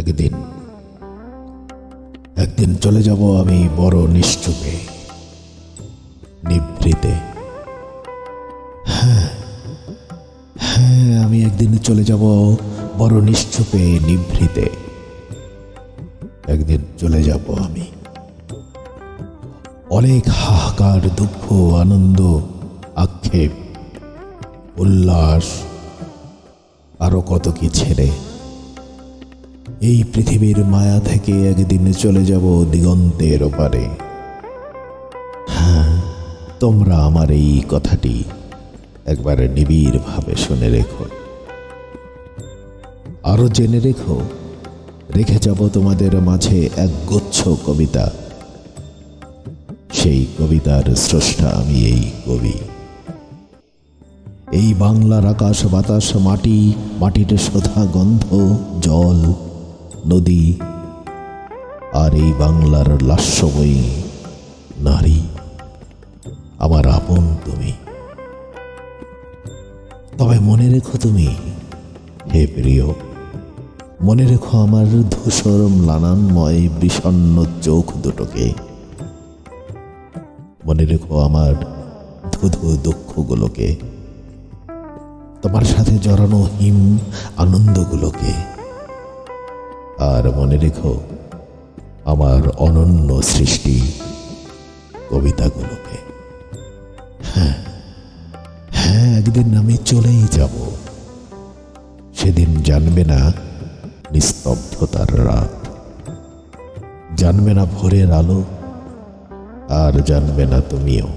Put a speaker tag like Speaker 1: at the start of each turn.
Speaker 1: একদিন একদিন চলে যাব আমি বড় নিশ্চুপে, নিভৃতে। হ্যাঁ হ্যাঁ আমি একদিন চলে যাব বড় নিশ্চুপে, নিভৃতে। একদিন চলে যাব আমি। অনেক হাহাকার, দুঃখ, আনন্দ, আক্ষেপ, উল্লাস, আরও কত কি ছেড়ে এই পৃথিবীর মায়া থেকে একদিন চলে যাব দিগন্তের ওপারে। হ্যাঁ তোমরা আমার এই কথাটি একবার নিবিড়ভাবে শুনে রেখো। আরও জেনে রেখো, রেখে যাব তোমাদের মাঝে এক গুচ্ছ কবিতা। সেই কবিতার স্রষ্টা আমি এই কবি। এই বাংলার আকাশ, বাতাস, মাটি, মাটির শোধা গন্ধ, জল নদী আর এই বাংলার লাস্যময়ী নারী। আমার আপন তুমি। তবে মনে রেখো তুমি, হে প্রিয়, মনে রেখো আমার ধূসর ম্লানান্ময় বিষণ্ন চোখ দুটোকে। মনে রেখো আমার ধুধু দুঃখগুলোকে, তোমার সাথে জড়ানো হিম আনন্দগুলোকে। আর মনে রেখো, আমার অনন্য সৃষ্টি কবিতাগুলোকে। হ্যাঁ হ্যাঁ একদিন আমি চলেই যাব। সেদিন জানবে না নিস্তব্ধতার রাত। জানবে না ভোরের আলো, আর জানবে না তুমিও।